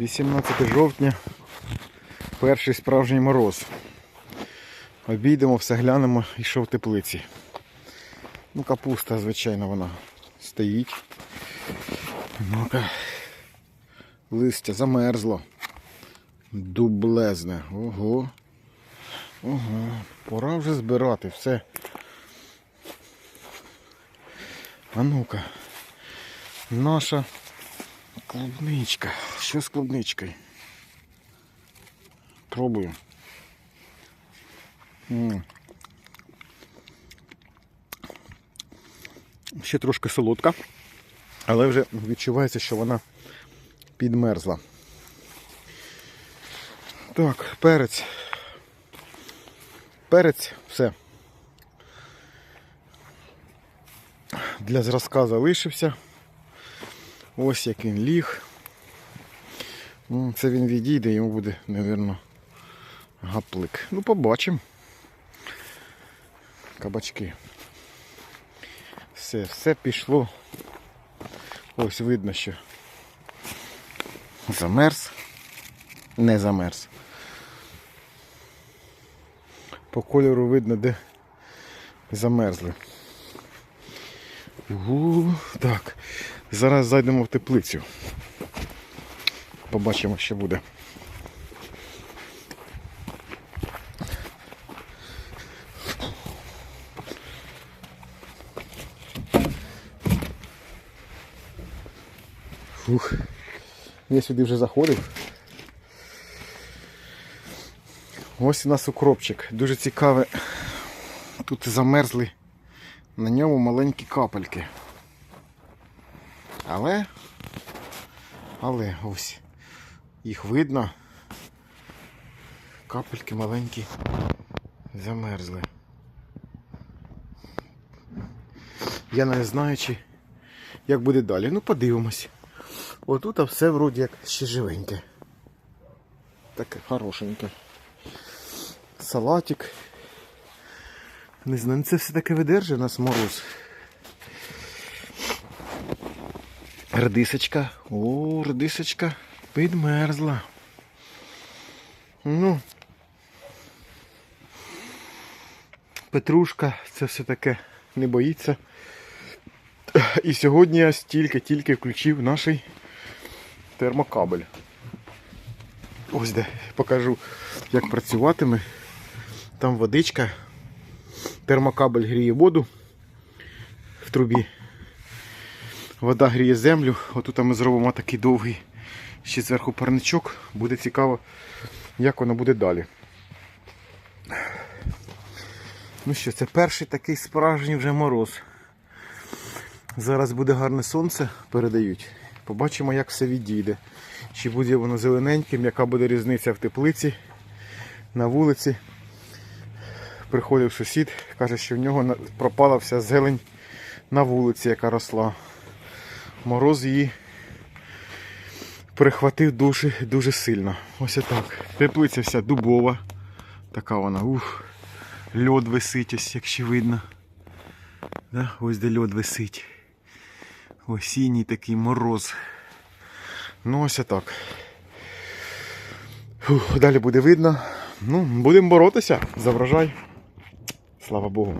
18 жовтня. Перший справжній мороз. Обійдемо, все глянемо і що в теплиці. Ну, капуста, звичайно, вона стоїть. Ну-ка. Листя замерзло. Дублезне. Ого. Ого. Пора вже збирати все. А ну-ка. Наша клубничка. Що з клубничкою? Пробую. М. Ще трошки солодка, але вже відчувається, що вона підмерзла. Так, перець. Перець, все. Для зразка залишився. Ось як він ліг. Ну, Це він відійде, йому буде, мабуть, гаплик. Ну, побачимо. Кабачки. Все, все пішло. Ось видно, що замерз, не замерз. По кольору видно, де замерзли. Угу, так, зараз зайдемо в теплицю. Побачимо, що буде. Фух. Я сюди вже заходив. Ось у нас укропчик. Дуже цікаве. Тут замерзли на ньому маленькі капельки. Але, але ось їх видно. Капельки маленькі замерзли. Я не знаю, чи як буде далі. Ну, подивимось. Отут все вроді як ще живеньке. Таке хорошеньке. Салатик. Не знаю, це все таки видержує нас мороз. Редисочка. О, редисочка підмерзла. Ну. Петрушка, це все таке не боїться. І сьогодні я стільки-тільки включив наш термокабель. Ось де покажу, як працюватиме. Там водичка. Термокабель гріє воду в трубі. Вода гріє землю. Отут ми зробимо такий довгий ще зверху парничок. Буде цікаво, як воно буде далі. Ну що, це перший такий справжній вже мороз. Зараз буде гарне сонце, передають. Побачимо, як все відійде. Чи буде воно зелененьким, яка буде різниця в теплиці, на вулиці. Приходив сусід, каже, що в нього пропала вся зелень на вулиці, яка росла. Мороз її перехватив дуже, дуже сильно. Ось отак. Теплиця вся дубова. Така вона. Ух. Льод висить, ось якщо видно. Да? Ось де льод висить. Осінній такий мороз. Ну ось так. Фух, далі буде видно. Ну, будемо боротися за. Слава Богу.